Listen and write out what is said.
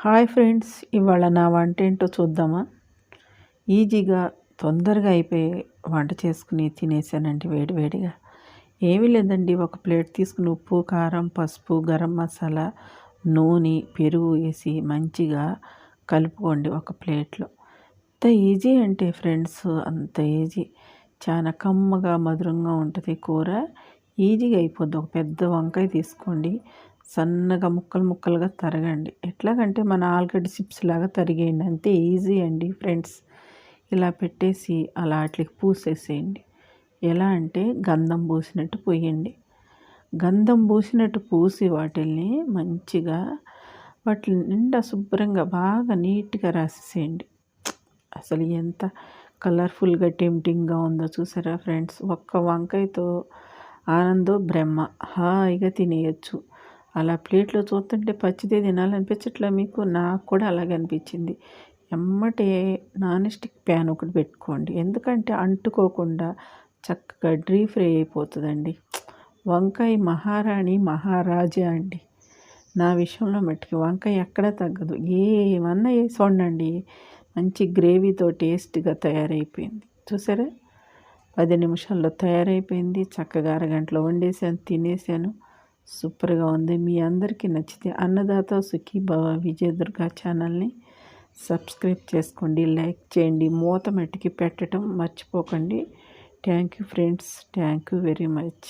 Hi friends ఇవాళ నా వంట ఏంటో చూద్దామా? ఈజీగా తొందరగా అయిపోయి వంట చేసుకుని తినేసానండి వేడివేడిగా ఏమీ లేదండి ఒక ప్లేట్ తీసుకుని ఉప్పు కారం పసుపు గరం మసాలా నూనె పెరుగు వేసి మంచిగా కలుపుకోండి ఒక ప్లేట్లో. అంత ఈజీ అంటే ఫ్రెండ్స్ అంత ఈజీ. చాలా కమ్మగా మధురంగా ఉంటుంది కూర. ఈజీగా అయిపోద్ది. ఒక పెద్ద వంకాయ తీసుకోండి. సన్నగా ముక్కలు ముక్కలుగా తరగండి. ఎట్లాగంటే మన ఆలుగడ్డ చిప్స్ లాగా తరిగేయండి. అంతే ఈజీ అండి ఫ్రెండ్స్. ఇలా పెట్టేసి అలా అట్లకి పూసేసేయండి. ఎలా అంటే గంధం పూసినట్టు పోయండి. గంధం పూసినట్టు పూసి వాటిల్ని మంచిగా వాటి నిండా శుభ్రంగా బాగా నీట్గా రాసేసేయండి. అసలు ఎంత కలర్ఫుల్గా టెంప్టింగ్గా ఉందో చూసారా ఫ్రెండ్స్. ఒక్క వంకాయతో ఆనందో బ్రహ్మ. హాయిగా తినేయచ్చు. అలా ప్లేట్లో చూస్తుంటే పచ్చిదే తినాలనిపించట్లా మీకు? నాకు కూడా అలాగే అనిపించింది. ఎమ్మటే నాన్ స్టిక్ ప్యాన్ ఒకటి పెట్టుకోండి. ఎందుకంటే అంటుకోకుండా చక్కగా డ్రీ ఫ్రై అయిపోతుందండి. వంకాయ మహారాణి మహారాజా అండి. నా విషయంలో మట్టుకి వంకాయ ఎక్కడ తగ్గదు. ఏమన్నా వేసి వండండి. మంచి గ్రేవీతో టేస్ట్గా తయారైపోయింది. చూసారా? పది నిమిషాల్లో తయారైపోయింది. చక్కగా అరగంటలో వండేసాను తినేసాను సూపర్గా ఉంది. మీ అందరికీ నచ్చితే అన్నదాత సుఖీ భవ విజయదుర్గ ఛానల్ని సబ్స్క్రైబ్ చేసుకోండి లైక్ చేయండి మూత మట్టికి పెట్టడం మర్చిపోకండి. Thank you friends thank you very much.